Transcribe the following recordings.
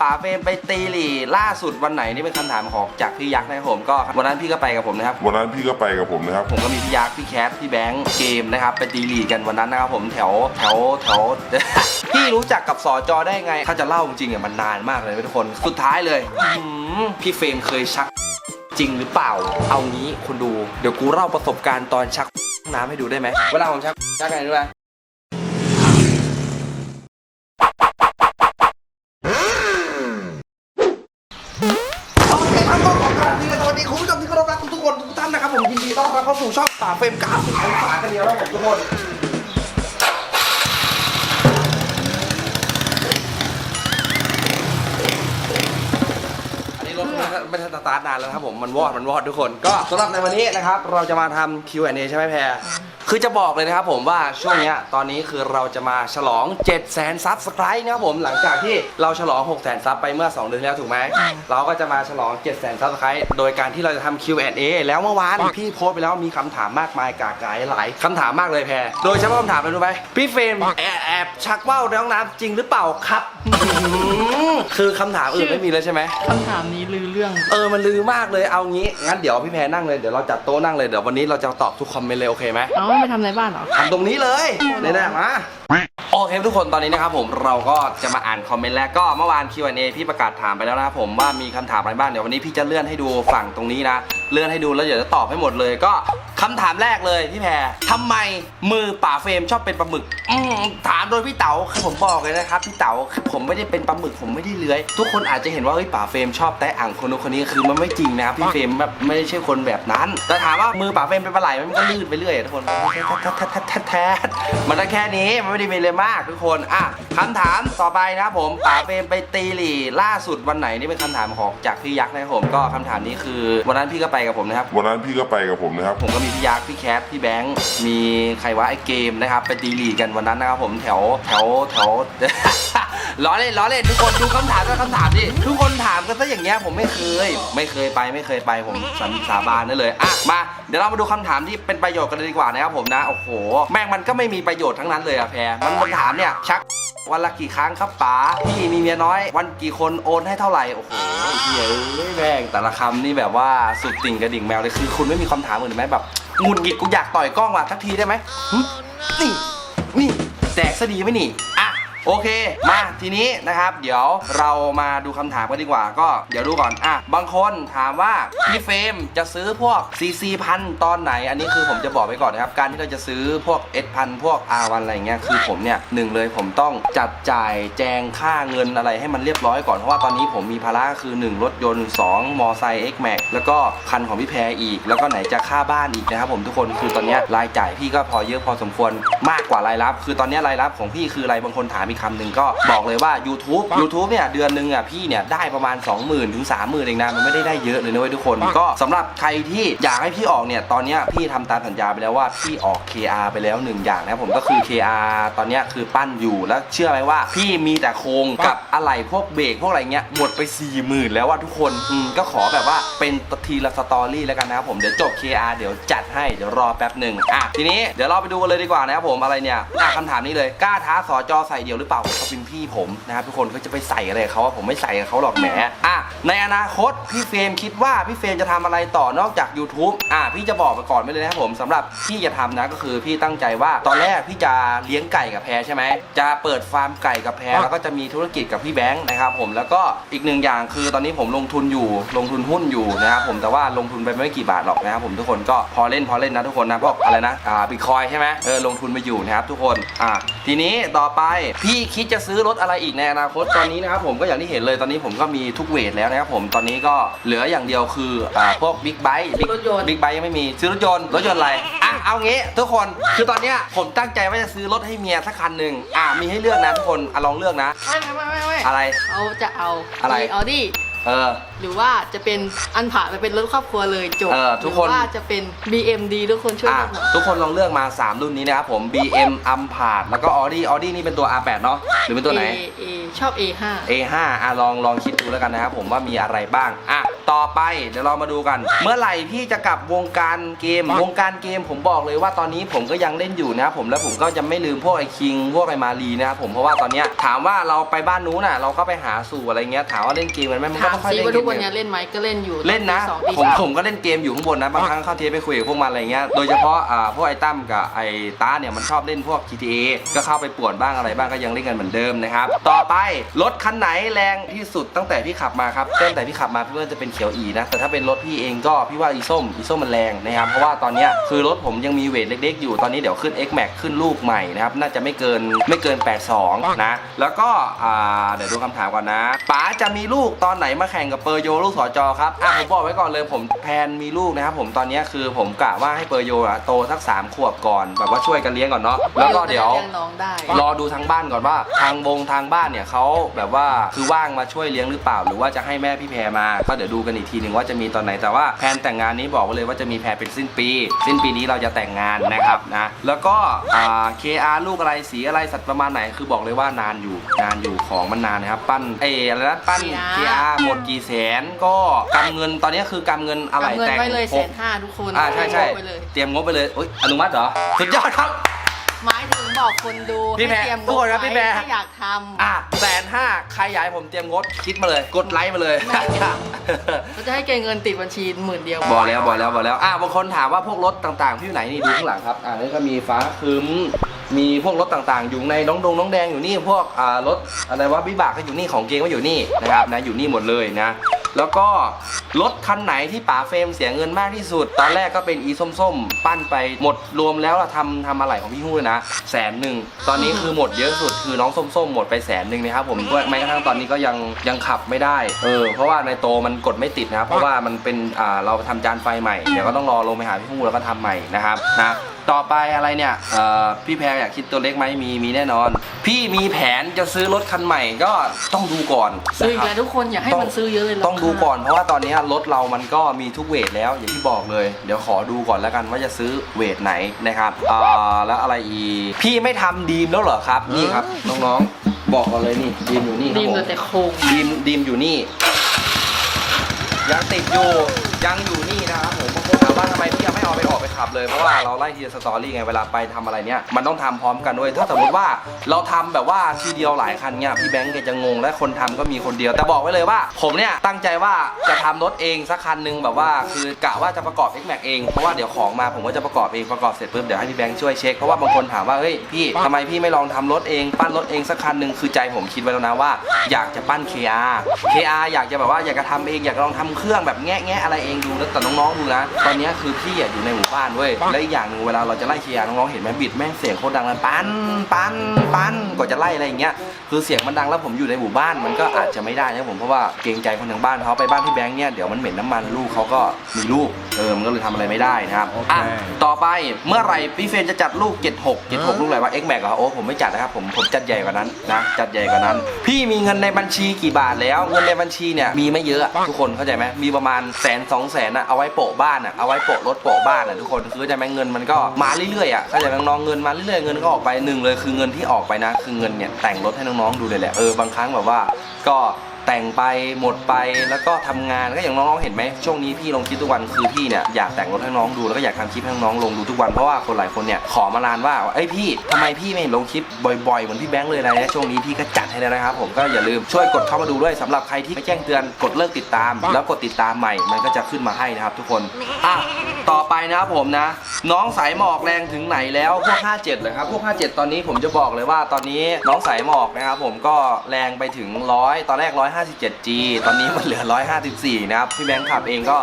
ป๋าเฟรมไปตีหลีล่าสุดวันไหนนี่เป็นคำถามของจากพี่ยักษ์นะครับผมก็วันนั้นพี่ก็ไปกับผมนะครับ วันนั้นพี่ก็ไปกับผมนะครับ ผมก็มีพี่ยักษ์พี่แคทพี่แบงค์เกมนะครับไปตีหลีกันวันนั้นนะครับผมแถวแถวแถว พี่รู้จักกับสอจอได้ไง ถ้าจะเล่าจริงๆอะมันนานมากเลยทุกคนสุดท้ายเลยอื้อหือพี่เฟรมเคยชักจริงหรือเปล่า เอางี้คุณดู เดี๋ยวกูเล่าประสบการณ์ตอนชักน้ำให้ดูได้ไหมเวลาผมชักชักไงรู้ไหมโอเคครับก็ขอการที่สวัส ดีคุณผู้ชมที่เคารพรักทุกๆคนทุกท่านนะครับผมยินดีต้อนรับเข้าสู่ช่องป่าเฟรมก้าสิบองศากันเดียวแล้วผมทุกคนอันนี้รถไม่ได้ไม่ได้สตาร์ทนานแล้วนะครับผมมันวอดมันวอดทุกคน ก็สำหรับในวันนี้นะครับเราจะมาทำ Q&A ใช่ไหมแพร คือจะบอกเลยนะครับผมว่าช่วงเนี้ยตอนนี้คือเราจะมาฉลอง 7 0 0 0 0 0ซับสไครต์นะครับผมหลังจากที่เราฉลอง 6 0 0 0 0ซับไปเมื่อ 2 เดือนที่แล้วถูกไหมเราก็จะมาฉลอง7 0 0 0 0 0ซับสไครต์โดยการที่เราจะทำ Q&A แล้วเมื่อวานพี่โพสต์ไปแล้วมีคำถามมากมายกากายหลายคำถามมากเลยแพรโดยเฉพาะคำถามอะไรรู้ไหมพี่เฟรมแอบแอบชักว่าวในห้องน้ำจริงหรือเปล่าครับคือคำถามอื่นไม่มีแล้วใช่ไหม คำถามนี้ลือเรื่อง เออ มันลือมากเลย เอางี้ งั้นเดี๋ยวพี่แพรนั่งเลย เดี๋ยวเราจัดโต๊ะนั่งเลย เดี๋ยววันนี้เราจะตอบทุกคอมเมนต์เลย โอเคไหม เอาไม่ไปทำในบ้านเหรอ ทำตรงนี้เลยเนี่ยนะมาโอเคทุกคนตอนนี้นะครับผมเราก็จะมาอ่านคอมเมนต์แล้วก็เมื่อวาน Q&A พี่ประกาศถามไปแล้วนะครับผมว่ามีคำถามอะไรบ้างเดี๋ยววันนี้พี่จะเลื่อนให้ดูฝั่งตรงนี้นะ เลื่อนให้ดูแล้วเดี๋ยวจะตอบให้หมดเลยก็คำถามแรกเลยพี่แพรทำไมมือป่าเฟรมชอบเป็นปลาหมึกอืมถามโดยพี่เต๋าคือผมบอกเลยนะครับพี่เต๋าคือผมไม่ได้เป็นปลาหมึกผมไม่ได้เลื้อย ทุกคนอาจจะเห็นว่าเฮ้ยป่าเฟรมชอบแต่อ่างคนนู้นคนนี้คือมันไม่จริงนะครับพี่เฟรมแบบไม่ใช่คนแบบนั้น แต่ถามว่ามือป่าเฟรมเป็นปลาไหลมันก็ลื่นไปเรื่อยอะทุกคนแท้ๆๆๆมันก็แค่นี้มันไม่ได้มีอะไรมากทุกคนอะคำถามต่อไปนะครับผมป่าเฟรมไปตีหลีล่าสุดวันไหนนี่เป็นคำถามของจากพี่ยักษ์นะครับผมก็คำถามนี้คือวันนั้นพี่ก็ไปกับผมนะครับ วันนั้นพี่ก็ไปกับผมนะครับ ผมก็มีพี่ยักษ์พี่แคทพี่แบงค์มีใครวะไอ้เกมนะครับไปตีลีกกันวันนั้นนะครับผมแถวแถวแถว ล้อเล่นล้อเล่นทุกคนดูคำถามก็คำถามดิทุกคนถามกันซะอย่างเงี้ยผมไม่เคย ไม่เคยไปไม่เคยไปผมสาสาบานได้เลยอะมาเดี๋ยวเรามาดูคำถามที่เป็นประโยชน์กันเลยดีกว่านะครับผมนะโอ้โห แม่งมันก็ไม่มีประโยชน์ทั้งนั้นเลยอะแพรมันมันถามเนี่ยชัก วันละกี่ครั้งครับป๋าพี่มีเมียน้อย วันกี่คนโอนให้เท่าไหร่โอ้โหเฮียเอ้ยแม่งแต่ละคำนี่แบบว่าสุดติ่งกระดิ่งแมวเลยคือ คุณไม่มีคำถามอื่นไหมแบบหงุดหงิดกูอยากต่อยกล้องว่ะทักทีได้ไหมหึนี่นี่แตกซะดีไหมนี่ โอเค มาทีนี้นะครับ เดี๋ยวเรามาดูคำถามกันดีกว่า ก็เดี๋ยวดูก่อนอะบางคนถามว่าพี่เฟรมจะซื้อพวก CC พันตอนไหน อันนี้คือผมจะบอกไว้ก่อนนะครับ การที่เราจะซื้อพวก S พันพวก R วันอะไรเงี้ยคือผมเนี่ยหนึ่งเลยผมต้องจัดจ่ายแจงค่าเงินอะไรให้มันเรียบร้อยก่อนเพราะว่าตอนนี้ผมมีภาระคือ 1 รถยนต์ 2 มอไซค์ X Max แล้วก็คันของพี่แพรอีก แล้วก็ไหนจะค่าบ้านอีกนะครับผมทุกคนคือตอนนี้รายจ่ายพี่ก็พอเยอะพอสมควรมากกว่ารายรับ คือตอนนี้รายรับของพี่คืออะไรบางคนถามอีกคำหนึ่งก็บอกเลยว่า YouTube YouTube เนี่ยเดือนหนึงอะพี่เนี่ยได้ประมาณ 20,000ถึง30,000เองนะมันไม่ได้ได้เยอะเลยนะเว้ยทุกคน ก็สำหรับใครที่อยากให้พี่ออกเนี่ยตอนเนี้ยพี่ทำตามสัญญาไปแล้วว่าพี่ออก KR ไปแล้วหนึ่งอย่างนะครับผมก็คือ KR ตอนเนี้ยคือปั้นอยู่แล้วเชื่อไหมว่า พี่มีแต่โครงกับอะไหล่พวกเบรกพวกอะไรเงี้ยหมดไป40,000แล้วว่าทุกคนอืมก็ขอแบบว่าเป็นทีละสตอรี่แล้วกันนะครับผมเดี๋ยวจบ KR เดี๋ยวจัดให้เดี๋ยวรอแป๊บหนึ่งอะทีนี้เดี๋ยวเราไปดูกันเลยดีกว่านะครับผมอะไรเนี่ยอะคำถามนี้เลยกล้าท้าสอจอใส่เดียวหรือเปล่าเขาเป็นพี่ผมนะครับทุกคนเขาจะไปใส่อะไรกับเขาอะผมไม่ใส่กับเขาหรอกแหมอะในอนาคตพี่เฟรมคิดว่าพี่เฟรมจะทำอะไรต่อนอกจาก YouTube อะพี่จะบอกไปก่อนไปเลยนะครับผมสำหรับพี่จะทำนะก็คือพี่ตั้งใจว่าตอนแรกพี่จะเลี้ยงไก่กับแพรใช่ไหมจะเปิดฟาร์มไก่กับแพรแล้วก็จะมีธุรกิจกับพี่แบงค์นะครับผมแล้วก็อีกหนึ่งอย่างคือตอนนี้ผมลงทุนอยู่ลงทุนหุ้นอยู่นะครับผมแต่ว่าลงทุนไปไม่กี่บาทหรอกนะครับผมทุกคนก็พอเล่นพอเล่นนะทุกคนนะพวกอะไรนะอ่าบิตคอยใช่ไหมเออลงทุนมาอยู่นะครับทุกคนอะทีนี้ต่อไปพี่คิดจะซื้อรถอะไรอีกในอนาคตตอนนี้นะครับผมก็อย่างที่เห็นเลยตอนนี้ผมก็มีทุกเวทแล้วนะครับผมตอนนี้ก็เหลืออย่างเดียวคืออ่าพวกบิ๊กไบค์บิ๊กรถยนต์ บิ๊กไบค์ยังไม่มีซื้อรถยนต์รถยนต์อะไรอะเอางี้ทุกคนคือตอนเนี้ยผมตั้งใจว่าจะซื้อรถให้เมียสักคันหนึ่งอะมีให้เลือกนะทุกคนอะลองเลือกนะ ไม่ไม่ไม่ไม่ไม่อะไร เขาจะเอาอะไร ออดี้ เออ หรือว่าจะเป็นอันผ่าไปเป็นรถครอบครัวเลยจบเออทุกคน หรือว่าจะเป็น BMD ทุกคนช่วยอะกันหน่อยทุกคนลองเลือกมา 3 รุ่นนี้นะครับผม BM a m p a r d แล้วก็ Audi Audi นี่เป็นตัว R8 เนาะหรือเป็นตัวไหน A A ชอบ A5 A5 อะลองลองคิดดูแล้วกันนะครับผมว่ามีอะไรบ้างอะต่อไปเดี๋ยวเรามาดูกัน เมื่อไหร่พี่จะกลับวงการเกม วงการเกมผมบอกเลยว่าตอนนี้ผมก็ยังเล่นอยู่นะครับผมแล้วผมก็จะไม่ลืมพวกไอคิงพวกไอมารีนะครับผมเพราะว่าตอนเนี้ยถามว่าเราไปบ้านนู้นน่ะเราก็ไปหาสู่อะไรเงี้ยถามว่าเล่นเกมกันไหมมันก็ถามไม่ค่อยซิเล่นว่าเกทุกมวันนี้เล่นไหมก็เล่นอยู่เล่นนะ ตีสองตีผมสามผมก็เล่นเกมอยู่ข้างบนนะบางครั้งเข้าเทปไปคุยกับพวกมันอะไรเงี้ยโดยเฉพาะอ่าพวกไอ้ตั้มกับไอ้ต้าเนี่ยมันชอบเล่นพวก GTA ก็เข้าไปป่วนบ้างอะไรบ้างก็ยังเล่นกันเหมือนเดิมนะครับต่อไปรถคันไหนแรงที่สุดตั้งแต่พี่ขับมาครับตั้งแต่พี่ขับมาพี่ว่าจะเป็นเขียวอีนะแต่ถ้าเป็นรถพี่เองก็พี่ว่าอีส้มอีส้มมันแรงนะครับเพราะว่าตอนเนี้ยคือรถผมยังมีเวทเล็ก ๆ อยู่ตอนนี้เดี๋ยวขึ้น X Max ขึ้นลูกใหม่นะครับน่าจะไม่เกินไม่เกิน 82นะแล้วก็อ่าเดี๋ยวดูคำถามก่อนนะป๋าจะมีลูกตอนไหนมาแข่งกับเปอร์โยลูกสอจอครับอะผมบอกไว้ก่อนเลยผมแพลนมีลูกนะครับผมตอนเนี้ยคือผมกะว่าให้เปอร์โยอะโตสัก3ขวบก่อน แบบว่าช่วยกันเลี้ยงก่อนเนาะแล้วก็เดี๋ยว ลี้งน้องได้ รอดูทางบ้านก่อนว่า ทางวงทางบ้านเนี่ยเขาแบบว่าคือว่างมาช่วยเลี้ยงหรือเปล่า หรือว่าจะให้แม่พี่แพรมา ก็เดี๋ยวดูกันอีกทีหนึ่งว่าจะมีตอนไหนแต่ว่าแผนแต่งงานนี้บอกไว้เลยว่าจะมีแพรเป็นสิ้นปี สิ้นปีนี้เราจะแต่งงานนะครับนะแล้วก็อ่า KR ลูกอะไรสีอะไรสัตว์ประมาณไหนคือบอกเลยว่านานอยู่นานอยู่ของมันนานนะครับ ปั้นเอออะไรนะปั้น KR KR หมดกี่แสนก็กำเงินตอนนี้คือกำเงินอะไรเอาเงินแต่งไว้เลยหแสกนห้าทุกคนอ่าใช่ใช่ไปเลย เตรียมงบไปเลยอุ๊ยอนุมัติเหรอ สุดยอดครับ หมายถึงบอกคนดูพี่แพรให้เตรียมทุกคนครับไว้พี่แพรถ้าอยากทำ อะแสนห้าใครอยากให้ผมเตรียมงดคิดมาเลยกดไลค์มาเลยเราจะให้เกณฑ์เงินติดบัญชีหมื่นเดียวบอกแล้วบอกแล้วบอกแล้วอะบางคนถามว่าพวกรถต่างๆที่อยู่ไหนนี่ดูข้างหลังครับอ่านี่ก็มีฟ้าครึ้ม มีพวกรถต่างๆ อยู่ในน้องดงน้องแดงอยู่นี่พวกอ่ารถอะไรว่าวิบากก็อยู่นี่ของเกงก็อยู่นี่นะครับนะอยู่นี่หมดเลยนะแล้วก็รถคันไหนที่ป๋าเฟรมเสียเงินมากที่สุด ตอนแรกก็เป็นอีส้มๆ ปั้นไปหมดรวมแล้วเราทำทำอะไรของพี่ฮู้นะแสนหนึ่งตอนนี้คือหมดเยอะสุดคือน้องส้มๆ หมดไปแสนหนึ่งนะครับผมด้วยแม้กระทั่งตอนนี้ก็ยังยังขับไม่ได้เออเพราะว่าในโตมันกดไม่ติดนะครับเพราะว่ามันเป็นอ่าเราทำจานไฟใหม่เดี๋ยวก็ต้องรอลงไปหาพี่ฮู้แล้วก็ทำใหม่นะครับนะ ต่อไปอะไรเนี่ยเอ่อพี่แพรอยากคิดตัวเล็กไหมมีมีแน่นอน พี่มีแผนจะซื้อรถคันใหม่ก็ต้องดูก่อนซื้ออีกนะครับแล้วทุกคนอยากให้มันซื้อเยอะเลยต้องดูก่อนเพราะว่าตอนนี้รถเรามันก็มีทุกเวทแล้วอย่างที่บอกเลย เดี๋ยวขอดูก่อนแล้วกันว่าจะซื้อเวทไหนนะครับอ่าแล้วอะไรอีกพี่ไม่ทำดีมแล้วเหรอครับนี่ครับน้องๆบอกก่อนเลยนี่ดีมอยู่นี่คดีรับมผมเหลือแต่โครงดีมดีมอยู่นี่ยังติดอยู่ยังอยู่นี่นะครับผมบางคนถามว่าทำไมพี่ยังไม่เอาไปออกไป ขับเลยเพราะว่าเราไล่ทีละสตอรี่ไงเวลาไปทำอะไรเนี่ยมันต้องทำพร้อมกันด้วยถ้าสมมติว่าเราทำแบบว่าทีเดียวหลายคันเนี่ยพี่แบงค์แกจะงงและคนทำก็มีคนเดียว แต่บอกไว้เลยว่า ผมเนี่ยตั้งใจว่าจะทำรถเองสักคันหนึงแบบว่าคือกะว่าจะประกอบ X Max เองเพราะว่าเดี๋ยวของมาผมก็จะประกอบเองประกอบเสร็จปุ๊บเดี๋ยวให้พี่แบงค์ช่วยเช็คเพราะว่าบางคนถามว่าเฮ้ยพี่ทำไมพี่ไม่ลองทำรถเองปั้นรถเองสักคันหนึ่งคือใจผมคิดไว้แล้วนะว่า อยากจะปั้น KR KR อยากจะแบบว่าอยากจะทำเองอยากจะลองทำเครื่องแบบแงะแงะอะไรเองดูแล้วแต่น้องๆดูนะตอนเนี้ยคือพี่อะอยู่ในหมู่บ้านเว้ย และอีกอย่างหนึ่งเวลาเราจะไล่ KR น้องๆเห็นไหมบิดแม่งเสียงโคตรดังเลยปั้นปั้นปั้นกว่าจะไล่อะไรอย่างเงี้ย คือเสียงมันดังแล้วผมอยู่ในหมู่บ้านมันก็อาจจะไม่ได้นะผมเพราะว่าเกรงใจคนทางบ้านเขาไปบ้านพี่แบงค์เนี่ยเดี๋ยวมันเหม็นน้ำมันลูกเขาก็มีลูก เออมันก็เลยทำอะไรไม่ได้นะครับอะต่อไปเมื่อไหร่พี่เฟรนจะจัดลูก 76 76 ลูกอะไรวะ X Max เหรอโอ้ผมไม่จัดนะครับผมผมจัดใหญ่กว่านั้นนะจัดใหญ่กว่านั้น พี่มีเงินในบัญชีกี่บาทแล้ว เงินในบัญชีเนี่ยมีไม่เยอะอะทุกคนเข้าใจไหมมีประมาณแสนสองแสนอะเอาไว้โปะบ้านอะเอาไว้โปะรถโปะบ้านอะทุกคนคือเข้าใจไหมเงินมันก็มาเรื่อยๆอะเข้าใจไหมน้องๆเงินมาเรื่อยๆเงินก็ออกไปหนึ่งเลยคือเงินที่ออกไปนะ คือเงินเนี่ยแต่งรถให้น้องๆดูเลยแหละเออบางครั้งแบบว่าก็ แต่งไปหมดไปแล้วก็ทำงานก็อย่างน้องๆเห็นไหมช่วงนี้พี่ลงคลิปทุกวันคือพี่เนี่ยอยากแต่งรถให้น้องดูแล้วก็อยากทำคลิปให้น้องๆลงดูทุกวันเพราะว่าคนหลายคนเนี่ยขอมานานว่าเอ้ยพี่ทำไมพี่ไม่เห็นลงคลิปบ่อยๆเหมือนพี่แบงค์เลยอะไรนะช่วงนี้พี่ก็จัดให้แล้วนะครับผมก็อย่าลืมช่วยกดเข้ามาดูด้วยสำหรับใครที่ไม่แจ้งเตือนกดเลิกติดตาม แล้วกดติดตามใหม่มันก็จะขึ้นมาให้นะครับทุกคนอะต่อไปนะครับผมนะ น้องสายหมอกแรงถึงไหนแล้วพวก 57เลยครับพวก 57 ตอนนี้ผมจะบอกเลยว่าตอนนี้น้องสายหมอกนะครับผมก็แรงไปถึง100ตอนแรก 157G ตอนนี้มันเหลือ 154 นะครับ พี่แบงค์ขับเองก็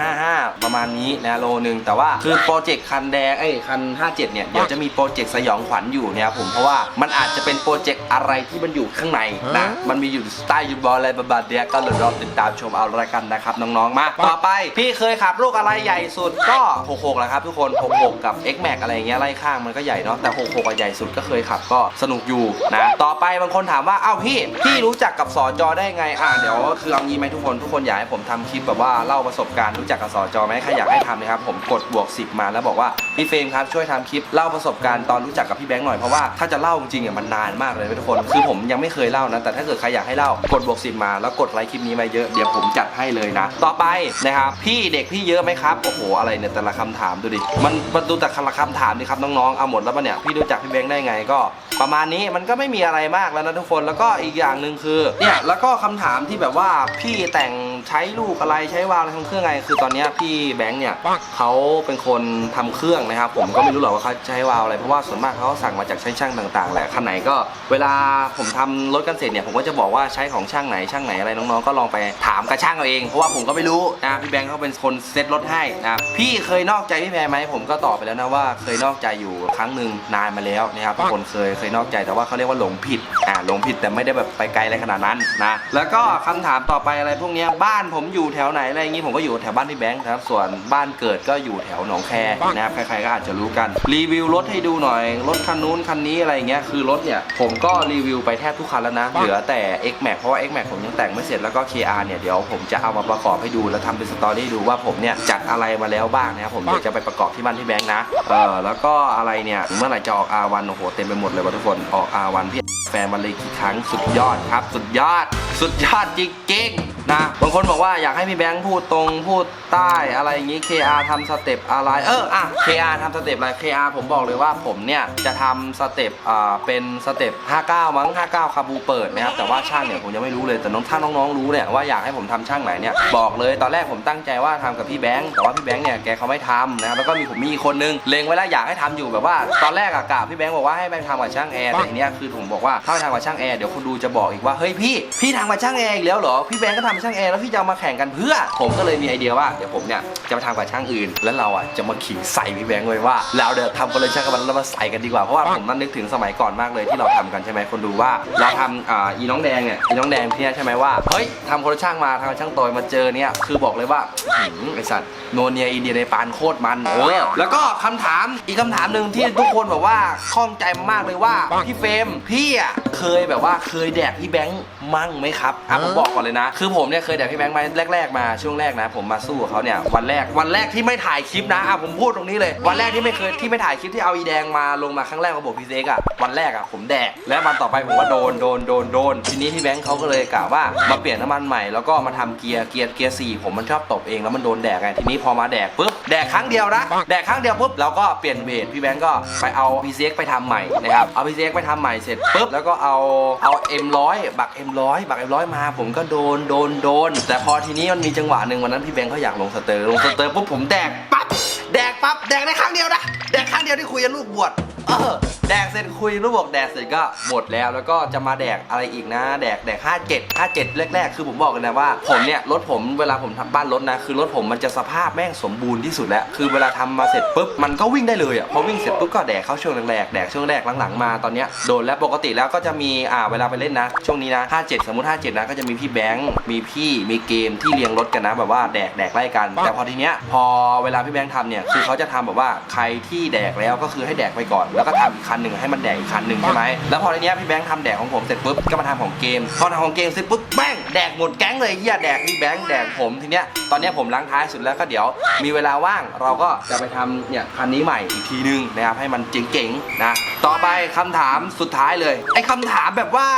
155 ประมาณนี้นะโลนึง แต่ว่าคือโปรเจกต์คันแดงไอ้ยคัน 57 เนี่ย เดี๋ยวจะมีโปรเจกต์สยองขวัญอยู่นะครับผม เพราะว่ามันอาจจะเป็นโปรเจกต์อะไรที่มันอยู่ข้างในนะ มันมีอยู่ใต้ยูบอลอะไรบาๆเดียก็เลยรอติดตามชมเอาละกันนะครับน้องๆ มา ต่อไปพี่เคยขับลูกอะไรใหญ่สุดก็ 66แหละครับทุกคนคน 66 กับ X Max อะไรอย่างเงี้ยไล่ข้างมันก็ใหญ่เนาะแต่ 66อะใหญ่สุดก็เคยขับก็สนุกอยู่นะต่อไปบางคนถามว่าอ้าวพี่พี่รู้จักกับสอจอได้ไงอะเดี๋ยวคือเอางี้ไหมทุกคนทุกคนอยากให้ผมทำคลิปแบบว่าเล่าประสบการณ์รู้จักกับสอจอไหมใครอยากให้ทำนะครับผมกดบวก10มาแล้วบอกว่าพี่เฟรมครับช่วยทำคลิปเล่าประสบการณ์ตอนรู้จักกับพี่แบงค์หน่อยเพราะว่าถ้าจะเล่าจริงๆอะมันนานมากเลยนะทุกคนคือผมยังไม่เคยเล่านะแต่ถ้าเกิดใครอยากให้เล่ากดบวก10มา แล้วกดไลค์คลิปนี้มาเยอะเดี๋ยวผมจัดให้เลยนะ ต่อไปนะครับพี่เด็กพี่เยอะไหมครับโอ้โหอะไรเนี่ยแต่ละคำถามดูดิมันมันดูแต่ละคำถามดิครับน้องๆเอาหมดแล้วปะเนี่ยพี่รู้จักพี่แบงค์ได้ไงก็ ประมาณนี้มันก็ไม่มีอะไรมากแล้วนะทุกคนแล้วก็อีกอย่างหนึ่งคือเนี่ยแล้วก็คำถามที่แบบว่าพี่แต่งใช้ลูกอะไรใช้วาล์วอะไรทำเครื่องไง คือตอนเนี้ยพี่แบงค์เนี่ยเขาเป็นคนทำเครื่องนะครับ ผมก็ไม่รู้หรอกว่าเขาใช้วาล์วอะไรเพราะว่าส่วนมากเขาสั่งมาจากช่างต่างๆแหละคันไหนก็เวลาผมทำรถกันเสร็จเนี่ยผมก็จะบอกว่าใช้ของช่างไหนช่างไหนอะไรน้องๆก็ลองไปถามกับช่างเอาเองเพราะว่าผมก็ไม่รู้นะพี่แบงค์เขาเป็นคนเซ็ตรถให้นะพี่เคยนอกใจพี่แพรไหมผมก็ตอบไปแล้วนะว่าเคยนอกใจอยู่ครั้งหนึ่งนานมาแล้วนะครับทุกคนเคยเคยนอกใจแต่ว่าเขาเรียกว่าหลงผิดอ่าหลงผิดแต่ไม่ได้แบบไปไกลอะไรขนาดนั้นนะแล้วก็คำถามต่อไปอะไรพวกเนี้ยบ้านผมอยู่แถวไหนอะไรอย่างงี้ผมก็อยู่แถวบ้านพี่แบงค์นะครับ ส่วนบ้านเกิดก็อยู่แถวหนองแคนะครับ ใครๆก็อาจจะรู้กัน รีวิวรถให้ดูหน่อย รถคันนู้นคันนี้อะไรอย่างเงี้ย คือรถเนี่ยผมก็รีวิวไปแทบทุกคันแล้วนะ เหลือแต่ X Max เพราะว่า X Max ผมยังแต่งไม่เสร็จ แล้วก็ KR เนี่ยเดี๋ยวผมจะเอามาประกอบให้ดูแล้วทำเป็นสตอรี่ดูว่าผมเนี่ยจัดอะไรมาแล้วบ้างนะครับ ผมเดี๋ยวจะไปประกอบที่บ้านพี่แบงค์นะ เออแล้วก็อะไรเนี่ยเมื่อไหร่จะออก R1 โอ้โหเต็มไปหมดเลยว่ะทุกคน ออก R1 พี่ แฟนมาเลยกี่ครั้งสุดยอดครับ สุดยอด สุดยอดจริงๆ นะบางคนบอกว่าอยากให้พี่แบงค์พูดตรงพูดใต้อะไรอย่างงี้ KR ทำสเต็ปอะไรเอออะ KR ทำสเต็ปอะไร KR ผมบอกเลยว่าผมเนี่ยจะทำสเต็ปอ่าเป็นสเต็ป59 มั้ง 59 คาบูเปิดนะครับแต่ว่าช่างเนี่ยผมยังไม่รู้เลยแต่น้องถ้าน้องๆรู้เนี่ยว่าอยากให้ผมทำช่างไหนเนี่ยบอกเลยตอนแรกผมตั้งใจว่าทำกับพี่แบงค์แต่ว่าพี่แบงค์เนี่ยแกเขาไม่ทำนะครับแล้วก็มีผมมีอีกคนนึงเลงไว้แล้วอยากให้ทำอยู่แบบว่า ตอนแรกอะกะพี่แบงค์บอกว่าให้ไปทำกับช่างแอร์แต่ทีเนี้ยคือผมบอกว่าถ้าไปทำกับช่างแอร์เดี๋ยวคนดูจะบอกอีกว่าเฮ้ยพี่พี่ทำกับช่างแอร์อีกแล้วเหรอพี่แบงค์ก็ทำกับช่างแอร์แล้วพี่จะเอามาแข่งกันเพื่อ ผมก็เลยมีไอเดียว่าเดี๋ยวผมเนี่ยจะไปทำกับช่างอื่น แล้วเราอะจะมาขิงใส่พี่แบงค์เลยว่าเราเดี๋ยวทำคนละช่างกันแล้วมาใส่กันดีกว่าเพราะว่าผมนั่นนึกถึงสมัยก่อนมากเลยที่เราทำกันใช่ไหมคนดูว่าเราทำอ่าอีน้องแดงเนี่ยอีน้องแดงที่เนี่ยใช่ไหมว่าเฮ้ยทำคนละช่างมาทำกับช่างโตยมาเจอเนี่ยคือบอกเลยว่าหืมไอสัตว์โนเนียอินเดียในปานโคตรมันเออแล้วก็คำถามอีกคำถามหนึ่งที่ทุกคนแบบว่าข้องใจมากเลยว่าพี่เฟรมพี่อะเคยแบบว่าเคยแดกพี่แบงค์ มั่งไหมครับอะผมบอกก่อนเลยนะ คือผมเนี่ยเคยแดกพี่แบงค์มาแรก ๆมาช่วงแรกนะ ผมมาสู้กับเขาเนี่ยวันแรกวันแรกที่ไม่ถ่ายคลิปนะอะผมพูดตรงนี้เลย วันแรกที่ไม่เคยที่ไม่ถ่ายคลิปที่เอาอีแดงมาลงมาครั้งแรกมาบอกพีเซ็กอะวันแรกอะผมแดกแล้ววันต่อไปผมว่าโดนโดนโดนโดนทีนี้พี่แบงค์เขาก็เลยกล่าวว่ามาเปลี่ยนน้ำมันใหม่แล้วก็มาทำเกียร์เกียร์เกียร์สี่ผมมันชอบตบเองแล้วมันโดนแดกไงทีนี้พอมาแดกปุ๊บแดกครั้งเดียวนะแดกครั้งเดียวปุ๊บเราก็เปลี่ยนเวทพี่แบงค์ก็ไปเอาพีเซ็กไปทำใหม่นะครับเอาพีเซ็กไปทำใหม่เสร็จปุ๊บแล้วก็เอาเอา M100 บักร้อยบักเอร้อยมา ผมก็โดนโดนโดน แต่พอทีนี้มันมีจังหวะหนึ่งวันนั้นพี่แบงค์เขาอยากลงสเตอร์ลงสเตอร์ปุ๊บผมแดกปั๊บแดกปั๊บแดกได้ครั้งเดียวนะแดกครั้งเดียวที่คุยกับลูกบวช เออแดกเสร็จคุยลูกบอกแดกเสร็จก็หมดแล้วแล้วก็จะมาแดกอะไรอีกนะ แดกแดก57 57แรกๆ คือผมบอกเลยนะว่าผมเนี่ยรถผมเวลาผมทำบ้านรถนะ คือรถผมมันจะสภาพแม่งสมบูรณ์ที่สุดแล้ว คือเวลาทำมาเสร็จปุ๊บมันก็วิ่งได้เลยอะพอวิ่งเสร็จปุ๊บก็แดกเข้าช่วงแรกๆแดกช่วงแรกหลังๆมาตอนเนี้ยโดนแล้วปกติแล้วก็จะมีอ่าเวลาไปเล่นนะ ช่วงนี้นะ57 สมมติ 57 นะก็จะมีพี่แบงค์มีพี่มีเกมที่เรียงรถกันนะแบบว่าแดกแดกไล่กัน แต่พอทีเนี้ยพอเวลาพี่แบงค์ทำเนี่ยคือเขาจะทำแบบว่าใครที่แดกแล้วก็คือให้แดกไปก่อนแล้วก็ทำอีกคันหนึ่งให้มันแดกอีกคันหนึ่งใช่ไหมแล้วพอทีเนี้ยพี่แบงค์ทำแดกของผมเสร็จปุ๊บก็มาทำของเกมพอทำของเกมเสร็จปุ๊บแม่งแดกหมดแก๊งเลยเฮียแดกพี่แบงค์แดกผมทีเนี้ยตอนเนี้ยผมล้างท้ายสุดแล้วก็เดี๋ยว มีเวลาว่างเราก็จะไปทำเนี่ยคันนี้ใหม่อีกทีนึงนะครับให้มันเจ๋งๆนะต่อไปคำถามสุดท้ายเลยไอ้คำถามแบบว่า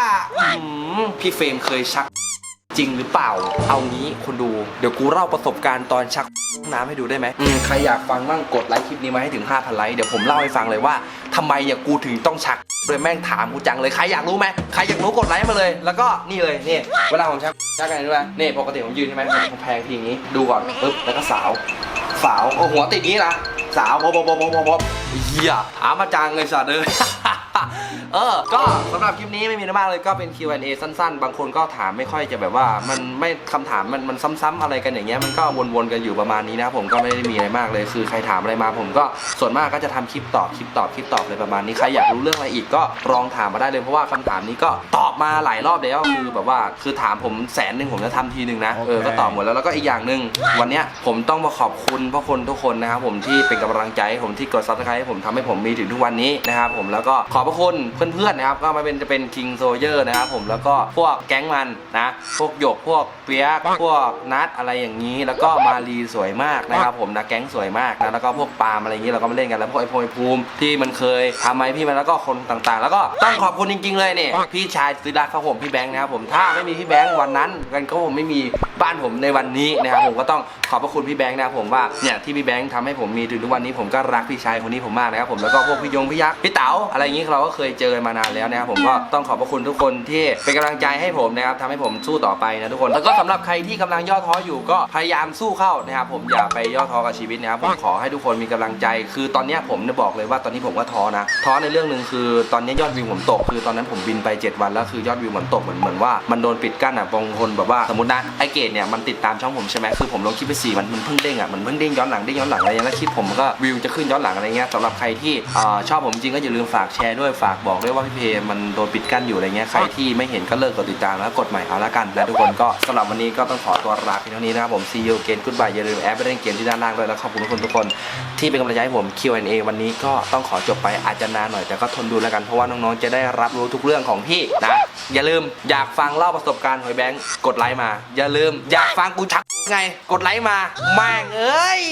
อื้อหือพี่เฟรมเคยชัก จริงหรือเปล่า เอางี้คุณดู เดี๋ยวกูเล่าประสบการณ์ตอนชักน้ำให้ดูได้ไหมอืมใครอยากฟังบ้างกดไลค์คลิปนี้มาให้ถึง 5,000 ไลค์ เดี๋ยวผมเล่าให้ฟังเลยว่าทำไมเนี่ยกูถึงต้องชักโดยแม่งถามกูจังเลย ใครอยากรู้ไหมใครอยากรู้กดไลค์มาเลย แล้วก็นี่เลยนี่เวลาผมชักชักไงรู้ไหมนี่ปกติผมยืนใช่ไหมผมแพงทีอย่างนี้ ดูก่อนปึ๊บแล้วก็สาว สาวโอ้หัวติดงี้นะสาวบอบอบอบอบอบเฮียถามมาจังเลยสัตว์เลย เออ ก็สำหรับคลิปนี้ไม่มีอะไรมากเลยก็เป็น Q&A สั้นๆ บางคนก็ถามไม่ค่อยจะแบบว่า มันไม่คำถามมันมันซ้ำๆอะไรกันอย่างเงี้ยมันก็วนๆกันอยู่ประมาณนี้นะครับผมก็ไม่ได้มีอะไรมากเลยคือใครถามอะไรมา ผมก็ส่วนมากก็จะทำคลิปตอบคลิปตอบคลิปตอบเลยประมาณนี้ใครอยากรู้เรื่องอะไรอีกก็ลองถามมาได้เลยเพราะว่าคำถามนี้ก็ตอบมาหลายรอบแล้วคือแบบว่าคือถามผมแสนหนึ่งผมจะทำทีหนึ่งนะเออก็ตอบหมดแล้วแล้วก็อีกอย่างหนึ่งวันเนี้ยผมต้องมาขอบคุณพ่อคนทุกคนนะครับผมที่เป็นกำลังใจให้ผมที่กดซับสไครต์ให้ผมทำให้ผมมีถึงทุกวันนี้นะครับผมแล้วก็ขอบพระคุณเพื่อนๆนะครับก็มาเป็นจะเป็น King Soldier นะครับผมแล้วก็พวกแก๊งมันนะพวกหยกพวกเปียกพวกนัดอะไรอย่างนี้ แล้วก็มารีสวยมากนะครับผมนะแก๊งสวยมากนะแล้วก็พวกปาล์มอะไรอย่างนี้เราก็มาเล่นกันแล้วพวกไอ้พลอยภูมิที่มันเคยทำไหมพี่มันแล้วก็คนต่างๆ แล้วก็ต้องขอบคุณจริง ๆ เลยเนี่ยพี่ชายสุดาครับผมพี่แบงค์นะครับผมถ้าไม่มีพี่แบงค์วันนั้นกันก็ผมไม่มีบ้านผมในวันนี้นะครับผมก็ต้องขอบพระคุณพี่แบงค์นะครับผมว่าเนี่ยที่พี่แบงค์ทำให้ผมมีถึงทุกวันนี้ผมก็รักพี่ชายคนนี้ผมมากนะครับผมแล้วก็พวกพี่ยงพี่ยักษ์พี่เต๋าอะไรอย่างนี้เราก็เคยเจอมานานแล้วนะครับผมก็ต้องขอบพระคุณทุกคนที่เป็นกำลังใจให้ผมนะครับทำให้ผมสู้ต่อไปนะทุกคน แล้วก็สำหรับใครที่กำลังย่อท้ออยู่ก็พยายามสู้เข้านะครับผมอย่าไปย่อท้อกับชีวิตนะครับผมขอให้ทุกคนมีกำลังใจ คือตอนเนี้ยผมจะบอกเลยว่าตอนนี้ผมก็ท้อนะท้อในเรื่องหนึ่งคือ ตอนนี้ยอดวิวผมตก คือตอนนั้นผมบินไป 7 วันแล้วคือยอดวิวมือนตกเหมือนเหมือนว่ามันโดนปิดกั้นอะบางคนแบบว่าสมมตินะไอเกตเนี่ยมันติดตามช่องผมใช่ไหมคือผมลงคลิปไปสี่มันมันเพิ่งเด้งอะมันเพิ่งเด้งย้อนหลังเด้งย้อนหลังอะไรเงี้ยแล้วคลิปผมก็วิวจะขึ้นย้อนหลังอะไรเงี้ยสำหรับใครที่เอ่อชอบผมจริงก็อย่าลืมฝากแชร์ด้วยฝากบอกด้วยว่าพี่เพมันโดนปิดกั้นอยู่อะไรเงี้ยใครที่ไม่เห็นก็เลิกกดติดตามแล้วกดใหม่เอาละกันนะทุกคนก็สำหรับวันนี้ก็ต้องขอตัวลาเพียงเท่านี้นะครับผม see you again goodbye อย่าลืมแอปไปเล่นเกมที่ด้านล่างด้วยแล้วขอบคุณทุกคนทุกคนที่เป็นกำลังใจให้ผม Q&A วันนี้ก็ต้องขอจบไปอาจจะนานหน่อยแต่ก็ทนดูแล้วกันเพราะว่าน้องๆจะได้รับรู้ทุกเรื่องของพี่นะอย่าลืมอยากฟังเล่าประสบการณ์หอยแบงค์กดไลค์มา อย่าลืมอยากฟังกูชักไงกดไลค์มาแม่งเอ้ย